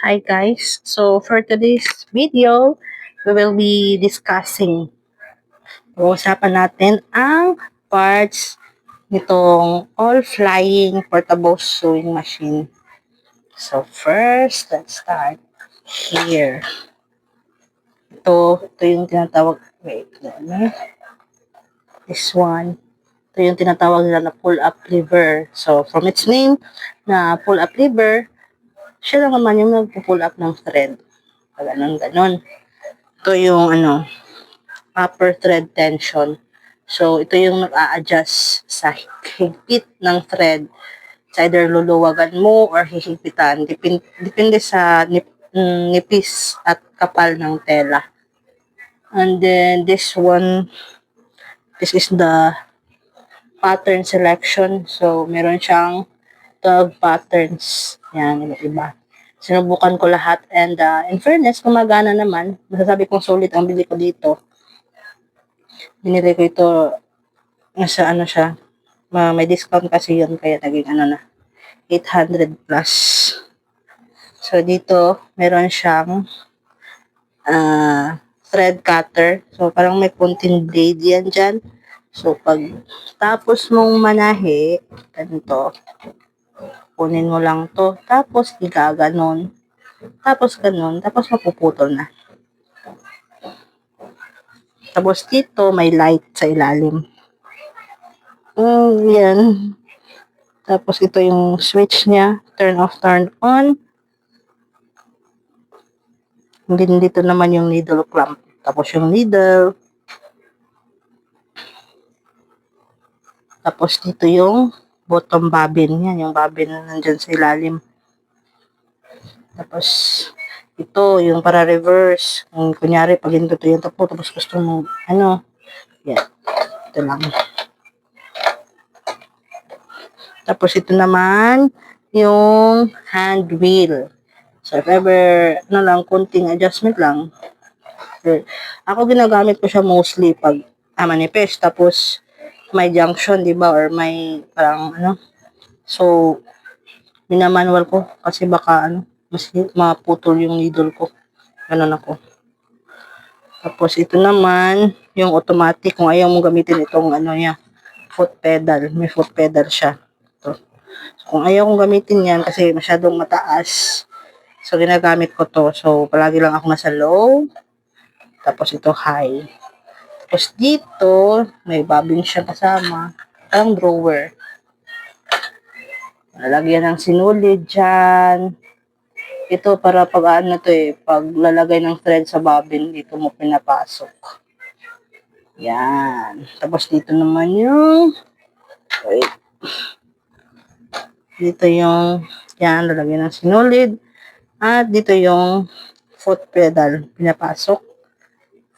Hi guys. So for today's video, we will be discussing Pag-uusapan natin ang parts nitong all-flying portable sewing machine. So first, let's start here. Ito, ito yung tinatawag, wait, ano? This one. Ito yung tinatawag na pull-up lever. So from its name na pull-up lever, siya lang naman yung nagpo-pull up ng thread. Ganon, ganon. Ito yung ano, upper thread tension. So, ito yung nag-a-adjust sa higpit ng thread. It's either luluwagan mo or hihigpitan. Depende, depende sa nip, mm, nipis at kapal ng tela. And then, this one, this is the pattern selection. So, meron siyang 12 patterns. Yan, iba-iba. Sinubukan ko lahat and uh, in fairness, gumagana naman. Masasabi kong solid ang bili ko dito. Binili ko ito nasa ano siya. ma- may discount kasi yun kaya naging ano na 800 plus. So dito, meron siyang uh, thread cutter. So parang may punting blade yan dyan. So pag tapos mong manahe, ganito, kunin mo lang to. Tapos, igaganon. Tapos, ganon. Tapos, mapuputol na. Tapos, dito, may light sa ilalim. Mm, yan. Tapos, ito yung switch niya. Turn off, turn on. Then, dito naman yung needle clamp. Tapos, yung needle. Tapos, dito yung bottom bobbin. Yan, yung bobbin na nandyan sa ilalim. Tapos, ito, yung para reverse. Kung kunyari, pag hindi ito yung tapo, tapos gusto mo, ano, yan. Ito lang. Tapos, ito naman, yung hand wheel. So, if ever, ano lang, kunting adjustment lang. Ako ginagamit ko siya mostly pag ah, manipis. Tapos, may junction, di ba? Or may parang ano. So, minamanual ko kasi baka ano, mas maputol yung needle ko. Ganun ako. Tapos ito naman, yung automatic, kung ayaw mong gamitin itong ano niya, foot pedal. May foot pedal siya. Ito. So, kung ayaw kong gamitin yan kasi masyadong mataas, so ginagamit ko to. So, palagi lang ako nasa low. Tapos ito high. Tapos dito, may bobbin siya kasama. Ang drawer. Lalagyan ng sinulid dyan. Ito para pag ano to eh, pag lalagay ng thread sa bobbin, dito mo pinapasok. Yan. Tapos dito naman yung, wait. Dito yung, yan, lalagyan ng sinulid. At dito yung foot pedal, pinapasok.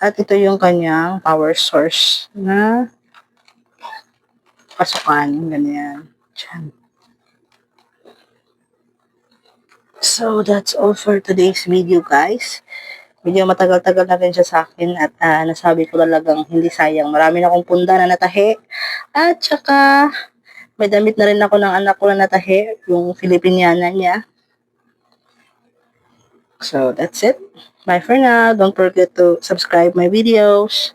At ito yung kanyang power source na pasukan. Ganyan. Diyan. So, that's all for today's video, guys. Medyo matagal-tagal na rin siya sa akin at uh, nasabi ko talagang hindi sayang. Marami na akong punda na natahi. At saka, may damit na rin ako ng anak ko na natahi, yung Filipiniana niya. So, that's it. Bye for now. Don't forget to subscribe my videos.